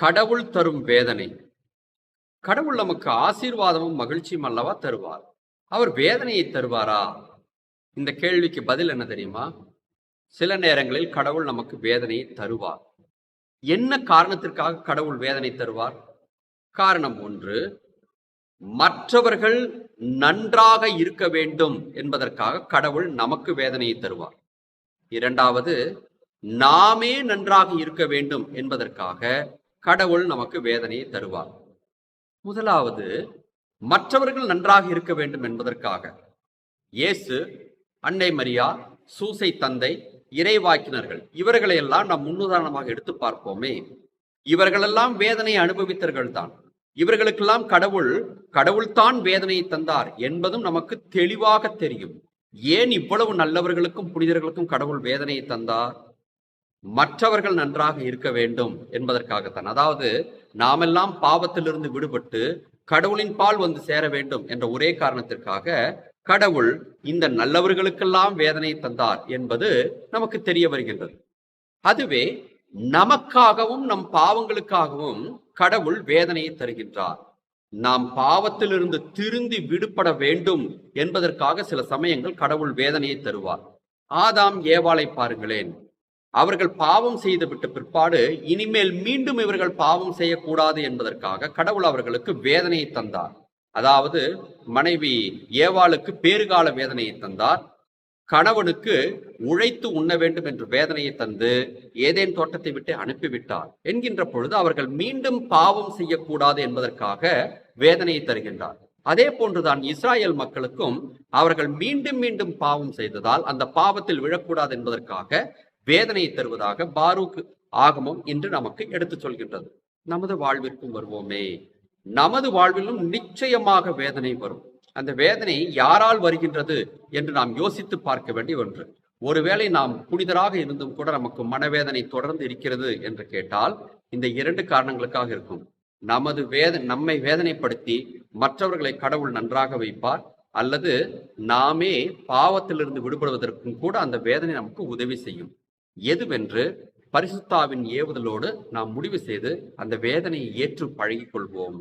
கடவுள் தரும் வேதனை. கடவுள் நமக்கு ஆசீர்வாதமும் மகிழ்ச்சியும் அல்லவா தருவார்? அவர் வேதனையை தருவாரா? இந்த கேள்விக்கு பதில் என்ன தெரியுமா? சில நேரங்களில் கடவுள் நமக்கு வேதனையை தருவார். என்ன காரணத்திற்காக கடவுள் வேதனை தருவார்? காரணம் ஒன்று மற்றவர்கள் நன்றாக இருக்க வேண்டும் என்பதற்காக கடவுள் நமக்கு வேதனையை தருவார். இரண்டாவது நாமே நன்றாக இருக்க வேண்டும் என்பதற்காக கடவுள் நமக்கு வேதனையை தருவார். முதலாவது மற்றவர்கள் நன்றாக இருக்க வேண்டும் என்பதற்காக. இயேசு அன்னை மரியா சூசை தந்தை இறைவாக்கினர்கள் இவர்களையெல்லாம் நாம் முன்னுதாரணமாக எடுத்து பார்ப்போமே. இவர்களெல்லாம் வேதனை அனுபவித்தர்கள் தான் இவர்களுக்கெல்லாம் கடவுள் கடவுள்தான் வேதனையை தந்தார் என்பதும் நமக்கு தெளிவாக தெரியும். ஏன் இவ்வளவு நல்லவர்களுக்கும் புனிதர்களுக்கும் கடவுள் வேதனையை தந்தார்? மற்றவர்கள் நன்றாக இருக்க வேண்டும் என்பதற்காகத்தான். அதாவது நாமெல்லாம் பாவத்திலிருந்து விடுபட்டு கடவுளின் பால் வந்து சேர வேண்டும் என்ற ஒரே காரணத்திற்காக கடவுள் இந்த நல்லவர்களுக்கெல்லாம் வேதனை தந்தார் என்பது நமக்கு தெரிய வருகின்றது. அதுவே நமக்காகவும் நம் பாவங்களுக்காகவும் கடவுள் வேதனையை தருகின்றார். நாம் பாவத்திலிருந்து திருந்தி விடுபட வேண்டும் என்பதற்காக சில சமயங்கள் கடவுள் வேதனையை தருவார். ஆதாம் ஏவாளை பாருங்களேன். அவர்கள் பாவம் செய்து விட்ட பிற்பாடு இனிமேல் மீண்டும் இவர்கள் பாவம் செய்யக்கூடாது என்பதற்காக கடவுள் அவர்களுக்கு வேதனையை தந்தார். அதாவது மனைவி ஏவாளுக்கு பேறுகால வேதனையை தந்தார். கணவனுக்கு உழைத்து உண்ண வேண்டும் என்று வேதனையை தந்து ஏதேன் தோட்டத்தை விட்டு அனுப்பிவிட்டார் என்கின்ற பொழுது அவர்கள் மீண்டும் பாவம் செய்யக்கூடாது என்பதற்காக வேதனையை தருகின்றார். அதே போன்றுதான் இஸ்ராயல் மக்களுக்கும் அவர்கள் மீண்டும் மீண்டும் பாவம் செய்ததால் அந்த பாவத்தில் விழக்கூடாது என்பதற்காக வேதனையை தருவதாக பாரூக் ஆகமம் இன்று நமக்கு எடுத்துச் சொல்கின்றது. நமது வாழ்விற்கும் வருவோமே. நமது வாழ்விலும் நிச்சயமாக வேதனை வரும். அந்த வேதனை யாரால் வருகின்றது என்று நாம் யோசித்து பார்க்க வேண்டிய ஒன்று. ஒருவேளை நாம் புனிதராக இருந்தும் கூட நமக்கு மனவேதனை தொடர்ந்து இருக்கிறது என்று கேட்டால் இந்த இரண்டு காரணங்களுக்காக இருக்கும். நமது வேத நம்மை வேதனைப்படுத்தி மற்றவர்களை கடவுள் நன்றாக வைப்பார். அல்லது நாமே பாவத்திலிருந்து விடுபடுவதற்கும் கூட அந்த வேதனை நமக்கு உதவி செய்யும். எதுவென்று பரிசுத்தாவின் ஏவுதலோடு நாம் முடிவு செய்து அந்த வேதனையை ஏற்று பழகிக் கொள்வோம்